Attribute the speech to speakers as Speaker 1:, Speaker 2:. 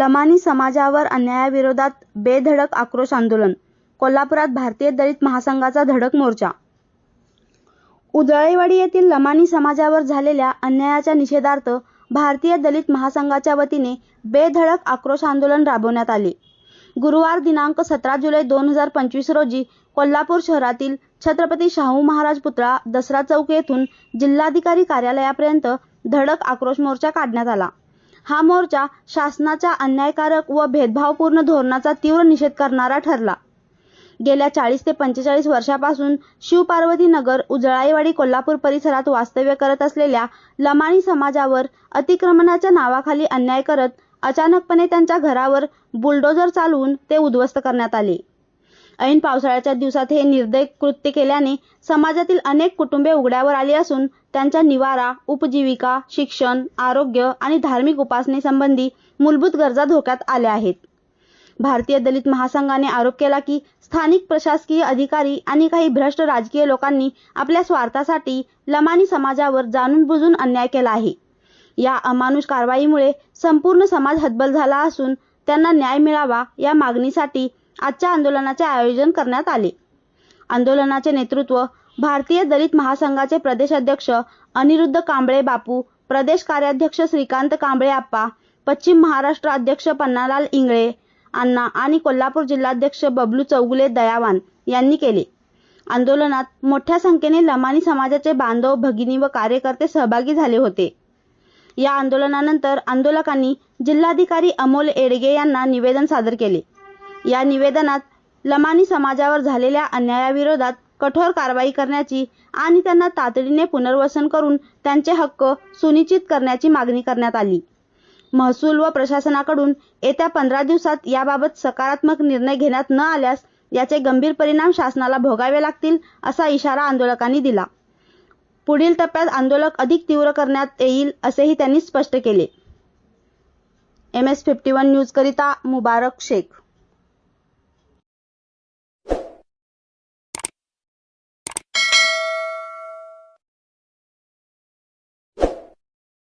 Speaker 1: लमानी समाजावर अन्यायाविरोधात बेधडक आक्रोश आंदोलन कोल्हापुरात भारतीय दलित महासंघाचा धडक मोर्चा. उजळईवाडी येथील लमानी समाजावर झालेल्या अन्यायाच्या निषेधार्थ भारतीय दलित महासंघाच्या वतीने बेधडक आक्रोश आंदोलन राबवण्यात आले. गुरुवार दिनांक सतरा जुलै दोन हजार पंचवीस रोजी कोल्हापूर शहरातील छत्रपती शाहू महाराज पुतळा दसरा चौक येथून जिल्हाधिकारी कार्यालयापर्यंत धडक आक्रोश मोर्चा काढण्यात आला. हा मोर्चा शासनाच्या अन्यायकारक व भेदभावपूर्ण धोरणाचा तीव्र निषेध करणारा ठरला. गेल्या चाळीस ते पंचेचाळीस वर्षापासून शिवपार्वती नगर उजळाईवाडी कोल्हापूर परिसरात वास्तव्य करत असलेल्या लमाणी समाजावर अतिक्रमणाच्या नावाखाली अन्याय करत अचानकपणे त्यांच्या घरावर बुलडोजर चालवून ते उद्ध्वस्त करण्यात आले. ऐन पावसाळ्याच्या दिवसात हे निर्दय कृत्य केल्याने समाजातील अनेक कुटुंबे उघड्यावर आली असून त्यांच्या निवारा उपजीविका शिक्षण आरोग्य आणि धार्मिक उपासनेसंबंधी मूलभूत गरजा धोक्यात आल्या आहेत. भारतीय दलित महासंघाने आरोप केला की स्थानिक प्रशासकीय अधिकारी आणि काही भ्रष्ट राजकीय लोकांनी आपल्या स्वार्थासाठी लमानी समाजावर जाणून बुजून अन्याय केला आहे. या अमानुष कारवाईमुळे संपूर्ण समाज हतबल झाला असून त्यांना न्याय मिळावा या मागणीसाठी आजच्या आंदोलनाचे आयोजन करण्यात आले. आंदोलनाचे नेतृत्व भारतीय दलित महासंघाचे प्रदेश अध्यक्ष अनिरुद्ध कांबळे बापू प्रदेश कार्याध्यक्ष श्रीकांत कांबळे आप्पा पश्चिम महाराष्ट्र अध्यक्ष पन्नालाल इंगळे अण्णा आणि कोल्हापूर जिल्हाध्यक्ष बबलू चौगुले दयावान यांनी केले. आंदोलनात मोठ्या संख्येने लमानी समाजाचे बांधव भगिनी व कार्यकर्ते सहभागी झाले होते. या आंदोलनानंतर आंदोलकांनी जिल्हाधिकारी अमोल एडगे यांना निवेदन सादर केले. या निवेदनात लमानी समाजावर झालेल्या अन्यायाविरोधात कठोर कारवाई करण्याची आणि त्यांना तातडीने पुनर्वसन करून त्यांचे हक्क सुनिश्चित करण्याची मागणी करण्यात आली. महसूल व प्रशासनाकडून येत्या पंधरा दिवसात याबाबत सकारात्मक निर्णय घेण्यात न आल्यास याचे गंभीर परिणाम शासनाला भोगावे लागतील असा इशारा आंदोलकांनी दिला. पुढील टप्प्यात आंदोलक अधिक तीव्र करण्यात येईल असेही त्यांनी स्पष्ट केले. M S fifty one news करिता मुबारक शेख